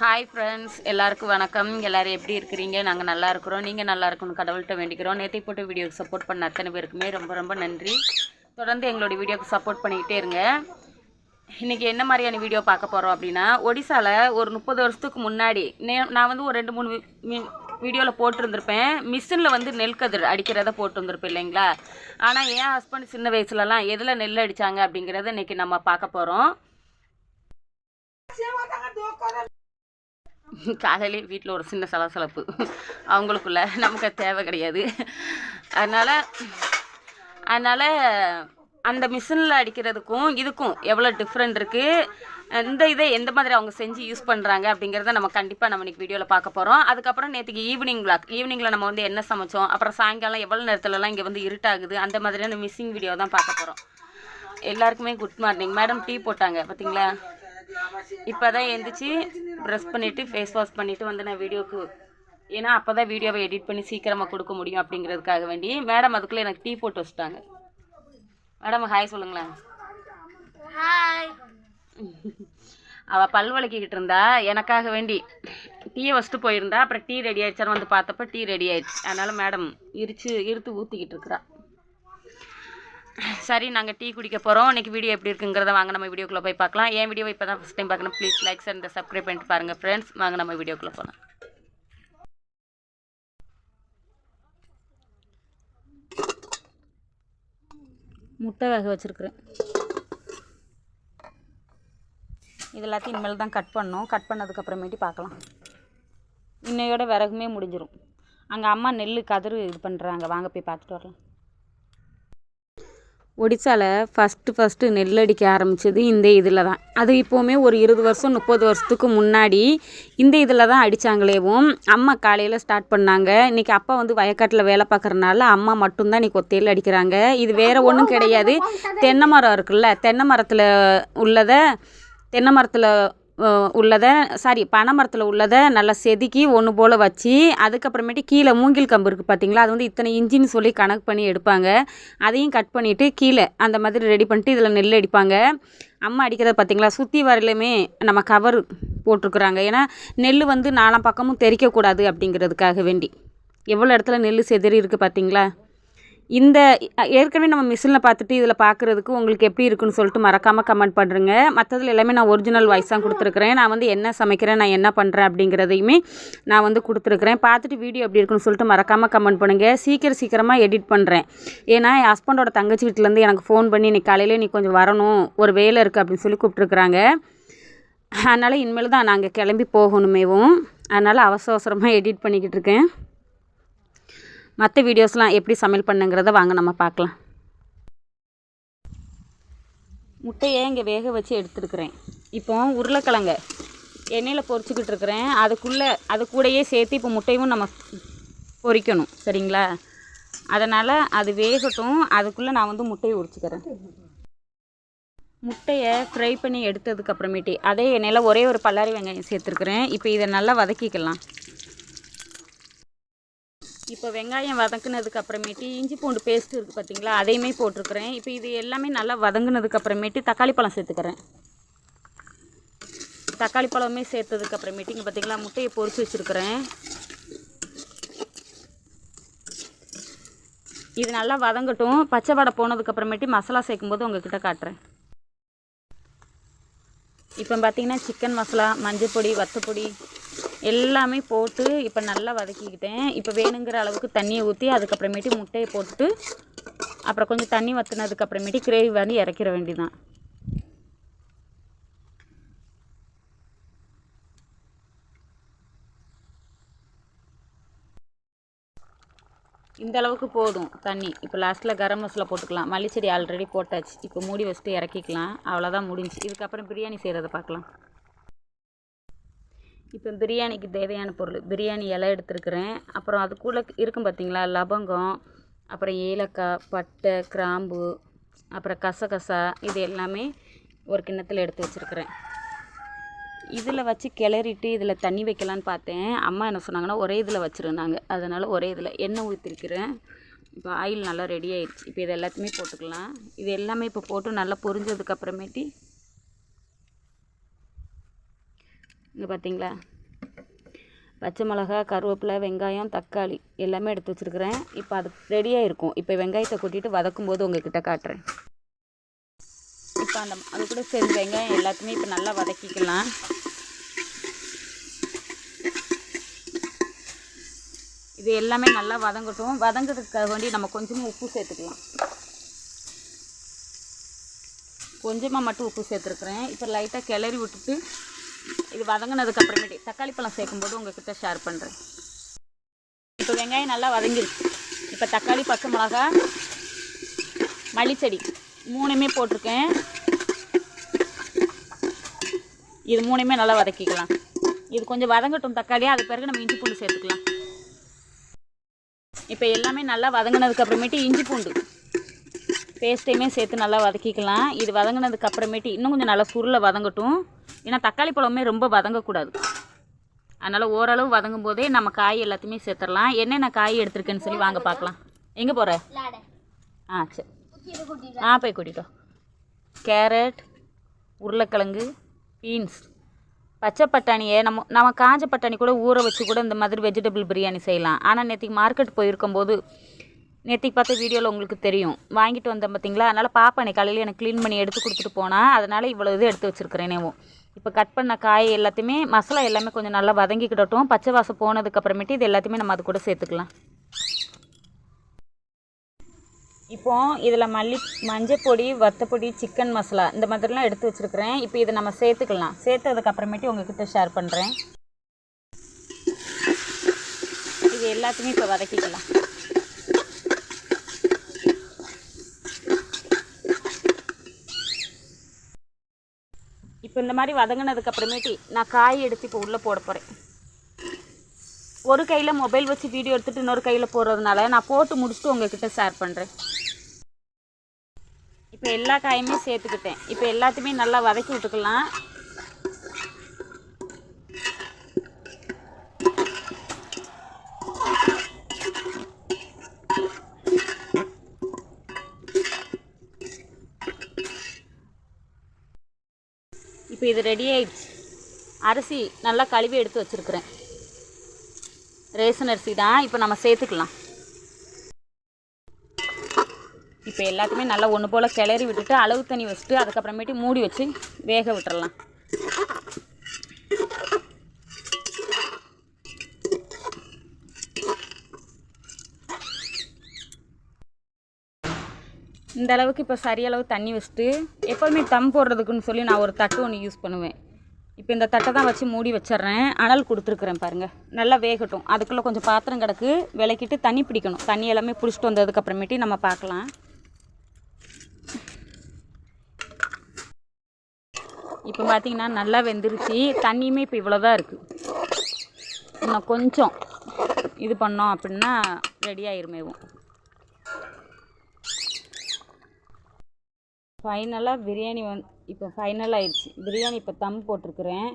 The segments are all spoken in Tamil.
ஹாய் ஃப்ரெண்ட்ஸ் எல்லாருக்கும் வணக்கம். எல்லோரும் எப்படி இருக்கிறீங்க? நாங்கள் நல்லா இருக்கிறோம். நீங்கள் நல்லா இருக்கணும் கடவுள்கிட்ட வேண்டிக்கிறோம். நேற்றை போட்டு வீடியோக்கு சப்போர்ட் பண்ண அத்தனை பேருக்குமே ரொம்ப ரொம்ப நன்றி. தொடர்ந்து எங்களுடைய வீடியோக்கு சப்போர்ட் பண்ணிக்கிட்டே இருங்க. இன்றைக்கி என்ன மாதிரியான வீடியோ பார்க்க போகிறோம் அப்படின்னா ஒடிசாவில் ஒரு முப்பது வருஷத்துக்கு முன்னாடி நே- நான் வந்து ஒரு ரெண்டு மூணு வீடியோவில் போட்டிருந்திருப்பேன். மிஷினில் வந்து நெல் கதிர் அடிக்கிறத போட்டிருந்திருப்பேன் இல்லைங்களா? ஆனால் என் ஹஸ்பண்ட் சின்ன வயசுலலாம் எதில் நெல் அடித்தாங்க அப்படிங்கிறத இன்றைக்கி நம்ம பார்க்க போகிறோம் காலையிலே வீட்டில் ஒரு சின்ன சலசலப்பு. அவங்களுக்குள்ள நமக்கு தேவை கிடையாது. அதனால் அதனால் அந்த மிஷினில் அடிக்கிறதுக்கும் இதுக்கும் எவ்வளோ டிஃப்ரெண்ட் இருக்குது இந்த இதை எந்த மாதிரி அவங்க செஞ்சு யூஸ் பண்ணுறாங்க அப்படிங்கிறத நம்ம கண்டிப்பாக நம்ம இன்னைக்கு வீடியோவில் பார்க்க போகிறோம் அதுக்கப்புறம் நேற்றுக்கு ஈவினிங் விளாக் ஈவினிங்கில் நம்ம வந்து என்ன சமைச்சோம்? அப்புறம் சாயங்காலம் எவ்வளோ நேரத்துலலாம் இங்கே வந்து இருட்டாகுது? அந்த மாதிரியான மிஸ்ஸிங் வீடியோ தான் பார்க்க போகிறோம் எல்லாருக்குமே குட் மார்னிங் மேடம் டீ போட்டாங்க. பார்த்தீங்களா இப்போ தான் எந்திரிச்சு ப்ரெஷ் பண்ணிவிட்டு ஃபேஸ் வாஷ் பண்ணிவிட்டு வந்து நான் வீடியோக்கு ஏன்னா அப்போ தான் வீடியோவை எடிட் பண்ணி சீக்கிரமாக கொடுக்க முடியும் அப்படிங்கிறதுக்காக வேண்டி மேடம் அதுக்குள்ளே எனக்கு டீ போட்டு வச்சுட்டாங்க. மேடம் ஹாய் சொல்லுங்களேன். ஹாய் அவள் பல் விளக்கிக்கிட்டு இருந்தா எனக்காக வேண்டி டீயை வச்சுட்டு போயிருந்தா அப்புறம் டீ ரெடி ஆயிடுச்சான்னு வந்து பார்த்தப்ப டீ ரெடி ஆயிடுச்சு. அதனால் மேடம் இரிச்சு இருத்து ஊற்றிக்கிட்டு இருக்கிறா. சரி நாங்கள் டீ குடிக்க போகிறோம் இன்னைக்கு வீடியோ எப்படி இருக்குங்கிறத வாங்க நம்ம வீடியோக்குள்ளே போய் பார்க்கலாம். என் வீடியோ இப்போ தான் ஃபஸ்ட் டைம் பார்க்கணும். ப்ளீஸ் லைக்ஸ் அண்ட் சப்ஸ்கிரைப் பண்ணிட்டு பாருங்கள் ஃப்ரெண்ட்ஸ் வாங்க நம்ம வீடியோக்குள்ளே போகலாம் முட்டை வேக வச்சுருக்குறேன். இது எல்லாத்தையும் இனிமேல் தான் கட் பண்ணோம் கட் பண்ணதுக்கப்புறமேட்டு பார்க்கலாம். இன்னையோட விறகுமே முடிஞ்சிடும் அங்கே அம்மா நெல் கதிர் இது பண்ணுறாங்க வாங்க போய் பார்த்துட்டு வரலாம். ஒடிசாவில் ஃபஸ்ட்டு ஃபஸ்ட்டு நெல் அடிக்க ஆரம்பித்தது இந்த இதில் தான். அது இப்போவுமே ஒரு இருபது வருஷம் முப்பது வருஷத்துக்கு முன்னாடி இந்த இதில் தான் அடித்தாங்களேவும் அம்மா காலையில் ஸ்டார்ட் பண்ணாங்க. இன்றைக்கி அப்பா வந்து வயக்காட்டில் வேலை பார்க்குறனால அம்மா மட்டும்தான் இன்றைக்கி ஒத்தையில் அடிக்கிறாங்க. இது வேறு ஒன்றும் கிடையாது. தென்னை மரம் இருக்குல்ல தென்னை மரத்தில் உள்ளதை தென்னை மரத்தில் உள்ளதை சாரி பனை மரத்தில் உள்ளதை நல்லா செதுக்கி ஒன்று போல் வச்சு அதுக்கப்புறமேட்டு கீழே மூங்கில் கம்பு இருக்குது பார்த்தீங்களா அது வந்து இத்தனை இன்ச்சின்னு சொல்லி கணக்கு பண்ணி எடுப்பாங்க. அதையும் கட் பண்ணிவிட்டு கீழே அந்த மாதிரி ரெடி பண்ணிட்டு இதில் நெல் அடிப்பாங்க. அம்மா அடிக்கிறத பார்த்தீங்களா சுற்றி வரலையுமே நம்ம கவர் போட்டிருக்குறாங்க. ஏன்னா நெல் வந்து நாலாம் பக்கமும் தெறிக்கக்கூடாது அப்படிங்கிறதுக்காக வேண்டி. எவ்வளோ இடத்துல நெல் செதறி இருக்குது பார்த்தீங்களா இந்த ஏற்கனவே நம்ம மிஷினில் பார்த்துட்டு இதில் பார்க்குறதுக்கு உங்களுக்கு எப்படி இருக்குன்னு சொல்லிட்டு மறக்காமல் கமெண்ட் பண்ணுறேங்க மற்றதில் எல்லாமே நான் ஒரிஜினல் வாய்ஸ் தான் கொடுத்துருக்குறேன். நான் வந்து என்ன சமைக்கிறேன் நான் என்ன பண்ணுறேன் அப்படிங்கிறதையுமே நான் வந்து கொடுத்துருக்குறேன். பார்த்துட்டு வீடியோ எப்படி இருக்குன்னு சொல்லிட்டு மறக்காமல் கமெண்ட் பண்ணுங்கள் சீக்கிரம் சீக்கிரமாக எடிட் பண்ணுறேன் ஏன்னா என் ஹஸ்பண்டோட தங்கச்சி வீட்டிலேருந்து எனக்கு ஃபோன் பண்ணி இன்னைக்கு காலையில் நீ கொஞ்சம் வரணும். ஒரு வேலை இருக்குது அப்படின்னு சொல்லி கூப்பிட்ருக்குறாங்க அதனால் இனிமேல் தான் நாங்கள் கிளம்பி போகணுமேவும். அதனால் அவசர அவசரமாக எடிட் பண்ணிக்கிட்டு இருக்கேன். மற்ற வீடியோஸ்லாம் எப்படி சமையல் பண்ணுங்கிறத வாங்க நம்ம பார்க்கலாம். முட்டையை இங்கே வேக வச்சு எடுத்துருக்குறேன். இப்போ உருளைக்கிழங்க எண்ணெயில் பொரிச்சுக்கிட்டு இருக்கிறேன். அதுக்குள்ளே அது கூடயே சேர்த்து இப்போ முட்டையும் நம்ம பொரிக்கணும் சரிங்களா? அதனால் அது வேகட்டும். அதுக்குள்ளே நான் வந்து முட்டையை உரிச்சிக்கிறேன். முட்டையை ஃப்ரை பண்ணி எடுத்ததுக்கப்புறமேட்டி அதே எண்ணெயில் ஒரே ஒரு பல்லாரி வெங்காயம் சேர்த்துருக்குறேன். இப்போ இதை நல்லா வதக்கிக்கலாம். இப்போ வெங்காயம் வதக்குனதுக்கு அப்புறமேட்டு இஞ்சி பூண்டு பேஸ்ட் இருக்குது பார்த்தீங்களா அதையுமே போட்டிருக்கிறேன். இப்போ இது எல்லாமே நல்லா வதங்குனதுக்கு அப்புறமேட்டு தக்காளி பழம் சேர்த்துக்கிறேன். தக்காளி பழமே சேர்த்ததுக்கு அப்புறமேட்டு இங்கே பார்த்தீங்களா முட்டையை பொறிச்சு வச்சுருக்கிறேன். இது நல்லா வதங்கட்டும். பச்சை வடை போனதுக்கு அப்புறமேட்டு மசாலா சேர்க்கும்போது உங்ககிட்ட காட்டுறேன். இப்போ பார்த்தீங்கன்னா சிக்கன் மசாலா மஞ்சள் பொடி வத்தப்பொடி எல்லாமே போட்டு இப்போ நல்லா வதக்கிக்கிட்டேன். இப்போ வேணுங்கிற அளவுக்கு தண்ணியை ஊற்றி அதுக்கப்புறமேட்டு முட்டையை போட்டு அப்புறம் கொஞ்சம் தண்ணி வற்றினதுக்கு அப்புறமேட்டு கிரேவி வந்து இறக்கிற வேண்டியதான் இந்த அளவுக்கு போதும் தண்ணி. இப்போ லாஸ்ட்டில் கரம் மசாலா போட்டுக்கலாம். மல்லிச்செடி ஆல்ரெடி போட்டாச்சு. இப்போ மூடி வச்சுட்டு இறக்கிக்கலாம். அவ்வளோதான் முடிஞ்சு. இதுக்கப்புறம் பிரியாணி செய்கிறத பார்க்கலாம். இப்போ பிரியாணிக்கு தேவையான பொருள். பிரியாணி இலை எடுத்துருக்கிறேன். அப்புறம் அது கூட இருக்கும் பார்த்தீங்களா? லவங்கம் அப்புறம் ஏலக்காய் பட்டை கிராம்பு அப்புறம் கசகசா இது எல்லாமே ஒரு கிண்ணத்தில் எடுத்து வச்சுருக்கிறேன். இதில் வச்சு கிளறிட்டு இதில் தண்ணி வைக்கலான்னு பார்த்தேன். அம்மா என்ன சொன்னாங்கன்னா ஒரே இதில் வச்சுருந்தாங்க. அதனால் ஒரே இதில் எண்ணெய் ஊற்றிருக்கிறேன். இப்போ ஆயில் நல்லா ரெடி ஆயிடுச்சு. இப்போ இது எல்லாத்தையுமே போட்டுக்கலாம். இது எல்லாமே இப்போ போட்டு நல்லா பொரிஞ்சதுக்கப்புறமேட்டி அப்புறமேட்டி இங்கே பார்த்தீங்களா பச்சை மிளகா கருவேப்பிலை வெங்காயம் தக்காளி எல்லாமே எடுத்து வச்சுருக்கிறேன். இப்போ அது ரெடியாக இருக்கும். இப்போ வெங்காயத்தை கொட்டிட்டு வதக்கும் போது உங்ககிட்ட காட்டுறேன். இப்போ அந்த அது கூட சரி வெங்காயம் எல்லாத்தையுமே இப்போ நல்லா வதக்கிக்கலாம். இது எல்லாமே நல்லா வதங்கட்டும். வதங்கிறதுக்காக வேண்டி நம்ம கொஞ்சமாக உப்பு சேர்த்துக்கலாம். கொஞ்சமாக மட்டும் உப்பு சேர்த்துருக்குறேன். இப்போ லைட்டாக கிளறி விட்டுட்டு இது வதங்கினதுக்கு அப்புறமேட்டு தக்காளி பழம் சேர்க்கும்போது உங்ககிட்ட ஷேர் பண்ணுறேன் இப்போ வெங்காயம் நல்லா வதங்கிருச்சு. இப்போ தக்காளி பச்சை மிளகா மல்லிச்செடி மூணுமே போட்டிருக்கேன். இது மூணுமே நல்லா வதக்கிக்கலாம். இது கொஞ்சம் வதங்கட்டும் தக்காளி அது பிறகு நம்ம இஞ்சி பூண்டு சேர்த்துக்கலாம். இப்போ எல்லாமே நல்லா வதங்கினதுக்கு அப்புறமேட்டு இஞ்சி பூண்டு பேஸ்ட்டையுமே சேர்த்து நல்லா வதக்கிக்கலாம். இது வதங்கினதுக்கு அப்புறமேட்டு இன்னும் கொஞ்சம் நல்லா சுருளை வதங்கட்டும். ஏன்னா தக்காளி பழமே ரொம்ப வதங்கக்கூடாது. அதனால் ஓரளவு வதங்கும் போதே நம்ம காய் எல்லாத்தையுமே சேர்த்துடலாம். என்னென்ன காய் எடுத்திருக்கேன்னு சொல்லி வாங்க பார்க்கலாம். எங்கே போகிற ஆ சரி. ஆ போய் கூட்டிட்டோம் கேரட் உருளைக்கிழங்கு பீன்ஸ். பச்சை பட்டாணியை நம்ம நம்ம காஞ்ச பட்டாணி கூட ஊற வச்சு கூட இந்த மாதிரி வெஜிடபிள் பிரியாணி செய்யலாம். ஆனால் நேற்றுக்கு மார்க்கெட் போயிருக்கும்போது நேற்றுக்கு பார்த்த வீடியோவில் உங்களுக்கு தெரியும். வாங்கிட்டு வந்தேன் பார்த்தீங்களா? அதனால் பாப்பா காலையில் எனக்கு க்ளீன் பண்ணி எடுத்து கொடுத்துட்டு போனா அதனால் இவ்வளோ இது எடுத்து வச்சுருக்கிறேனேவும் இப்போ கட் பண்ண காய் எல்லாத்தையுமே மசாலா எல்லாமே கொஞ்சம் நல்லா வதங்கிக்கிடட்டும். பச்சை வாசம் போனதுக்கப்புறமேட்டு இது எல்லாத்தையுமே நம்ம அது கூட சேர்த்துக்கலாம். இப்போ இதில் மல்லி மஞ்சப்பொடி வத்தப்பொடி சிக்கன் மசாலா இந்த மாதிரிலாம் எடுத்து வச்சுருக்கிறேன். இப்போ இதை நம்ம சேர்த்துக்கலாம். சேர்த்ததுக்கப்புறமேட்டு உங்ககிட்ட ஷேர் பண்ணுறேன் இது எல்லாத்தையுமே இப்போ வதக்கிக்கலாம். இந்த மாதிரி வதங்கினதுக்கு அப்புறமேட்டு நான் காய் எடுத்து இப்போ உள்ளே போட போகிறேன் ஒரு கையில் மொபைல் வச்சு வீடியோ எடுத்துகிட்டு இன்னொரு கையில் போடுறதுனால நான் போட்டு முடிச்சுட்டு உங்ககிட்ட ஷேர் பண்ணுறேன் இப்போ எல்லா காயுமே சேர்த்துக்கிட்டேன். இப்போ எல்லாத்தையுமே நல்லா வதக்கி விட்டுக்கலாம். இப்போ இது ரெடி ஆயிடுச்சு. அரிசி நல்லா கழுவி எடுத்து வச்சுருக்குறேன். ரேஷன் அரிசி தான். இப்போ நம்ம சேர்த்துக்கலாம். இப்போ எல்லாத்தையுமே நல்லா ஒன்று போல் கிளறி விட்டுட்டு அளவு தண்ணி வச்சுட்டு அதுக்கப்புறமேட்டு மூடி வச்சு வேக விட்டுறலாம். இந்த அளவுக்கு இப்போ சரியளவு தண்ணி வச்சுட்டு எப்போதுமே தம் போடுறதுக்குன்னு சொல்லி நான் ஒரு தட்டு ஒன்று யூஸ் பண்ணுவேன். இப்போ இந்த தட்டை தான் வச்சு மூடி வச்சிடுறேன். அனல் கொடுத்துருக்குறேன் பாருங்கள் நல்லா வேகட்டும். அதுக்குள்ளே கொஞ்சம் பாத்திரம் கிடக்கு. விளக்கிட்டு தண்ணி பிடிக்கணும். தண்ணி எல்லாமே பிடிச்சிட்டு வந்ததுக்கப்புறமேட்டி நம்ம பார்க்கலாம். இப்போ பார்த்திங்கன்னா நல்லா வெந்துருச்சு. தண்ணியுமே இப்போ இவ்வளோ தான் இருக்குது இன்னும் கொஞ்சம் இது பண்ணோம் அப்படின்னா ரெடி ஆயிருமேவும் ஃபைனலாக பிரியாணி வந் இப்போ ஃபைனல் ஆயிடுச்சு. பிரியாணி இப்போ தம் போட்டிருக்கிறேன்.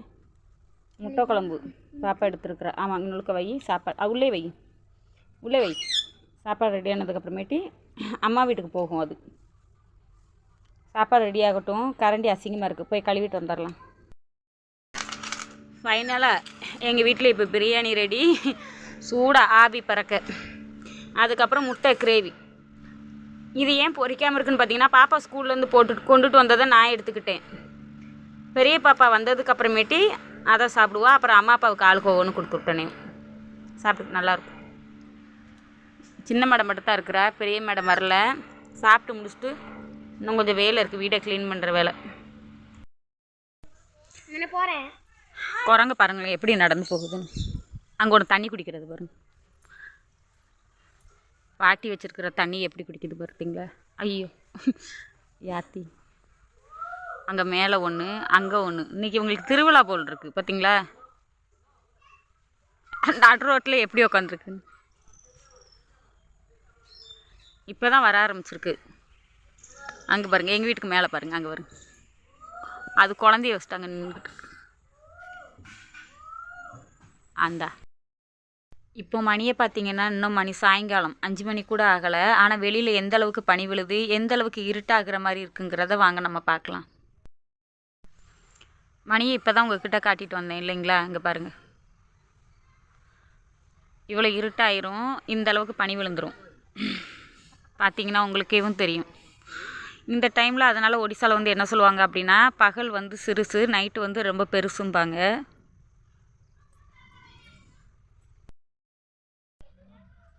முட்டை குழம்பு பாப்பா எடுத்துருக்குறேன் ஆமாம் நுழுக்க வை சாப்பாடு உள்ளே வை. உள்ளே வை. சாப்பாடு ரெடி ஆனதுக்கப்புறமேட்டி அம்மா வீட்டுக்கு போகும் அது. சாப்பாடு ரெடி ஆகட்டும். கரண்டி அசிங்கமாக இருக்குது போய் கழுவிட்டு வந்துடலாம் ஃபைனலாக எங்கள் வீட்டில் இப்போ பிரியாணி ரெடி சூடாக ஆவி பறக்க. அதுக்கப்புறம் முட்டை கிரேவி இது ஏன் பொரிக்காமல் இருக்குன்னு பார்த்தீங்கன்னா பாப்பா ஸ்கூல்லேருந்து போட்டுட்டு கொண்டுட்டு வந்ததை நான் எடுத்துக்கிட்டேன். பெரிய பாப்பா வந்ததுக்கு அப்புறமேட்டி அதை சாப்பிடுவா அப்புறம் அம்மா அப்பாவுக்கு ஆளுக்கு ஒவ்வொன்று கொடுத்துட்டேனே. சாப்பிட்டு நல்லாயிருக்கும் சின்ன மேடம் மட்டும் தான் இருக்கிறா பெரிய மேடம் வரல. சாப்பிட்டு முடிச்சுட்டு இன்னும் கொஞ்சம் வேலை இருக்குது வீடை க்ளீன் பண்ணுற வேலை. போறேன். குரங்கு பாருங்களேன் எப்படி நடந்து போகுதுன்னு. அங்கே ஒன்று தண்ணி குடிக்கிறது பாருங்க. பாட்டி வச்சுருக்கிற தண்ணி எப்படி குடிக்குது பார்த்தீங்களா ஐயோ. யாத்தி. அங்கே மேலே ஒன்று அங்கே ஒன்று இன்றைக்கி உங்களுக்கு திருவிழா போல் இருக்குது பார்த்தீங்களா நடு ரோட்டில் எப்படி உக்காந்துருக்கு இப்போ தான் வர ஆரம்பிச்சிருக்கு. அங்கே பாருங்கள் எங்கள் வீட்டுக்கு மேலே பாருங்கள் அங்கே பாருங்கள் அது குழந்தைய வச்சுட்டாங்க நின்றுட்டு அந்தா. இப்போ மணியை பார்த்தீங்கன்னா இன்னும் மணி சாயங்காலம். அஞ்சு மணி கூட ஆகலை. ஆனால் வெளியில் எந்த அளவுக்கு பனி விழுது எந்த அளவுக்கு இருட்டாகிற மாதிரி இருக்குங்கிறத வாங்க நம்ம பார்க்கலாம். மணியை இப்போ தான் உங்ககிட்ட காட்டிட்டு வந்தேன் இல்லைங்களா? இங்கே பாருங்கள் இவ்வளோ இருட்டாயிரும். இந்த அளவுக்கு பனி விழுந்துடும் பார்த்தீங்கன்னா உங்களுக்கேவும் தெரியும். இந்த டைமில் அதனால் ஒடிசாவில் வந்து என்ன சொல்லுவாங்க அப்படின்னா பகல் வந்து சிறுசு நைட்டு வந்து ரொம்ப பெருசும்பாங்க.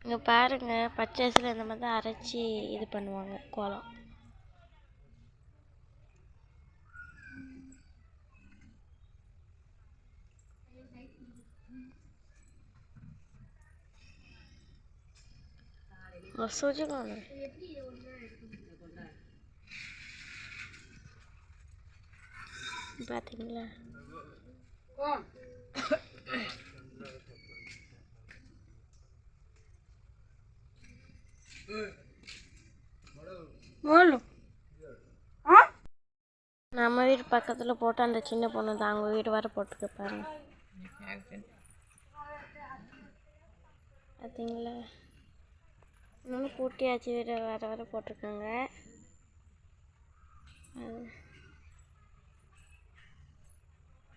இங்கே பாருங்கள் பச்சரிசியில் இந்த மாதிரி தான் அரைச்சி இது பண்ணுவாங்க கோலம். வசூஜிக்கான பார்த்தீங்களா நம்ம வீட்டு பக்கத்தில் போட்டு அந்த சின்ன பொண்ணு தான். அவங்க வீடு வர போட்டுக்க பாருங்க. பார்த்தீங்களா இன்னொன்று பூட்டியாச்சு வீடு வர வர போட்டிருக்காங்க. அது-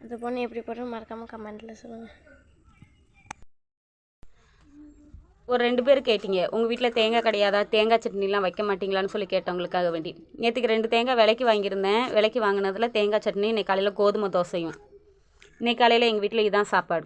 அந்த பொண்ணு எப்படி போட்டு மறக்காமல் கமெண்ட்டில் சொல்லுங்கள் ஒரு ரெண்டு பேர் கேட்டீங்க உங்கள் வீட்டில் தேங்காய் கிடையாதா? தேங்காய் சட்னிலாம் வைக்க மாட்டீங்களான்னு சொல்லி கேட்டவங்களுக்காக வேண்டி. நேற்றுக்கு ரெண்டு தேங்காய் விலைக்கு வாங்கியிருந்தேன். விலைக்கு வாங்கினதில் தேங்காய் சட்னி இன்னைக்கு காலையில் கோதுமை தோசையும். இன்னைக்கு காலையில் எங்கள் வீட்டில் இதுதான் சாப்பாடு.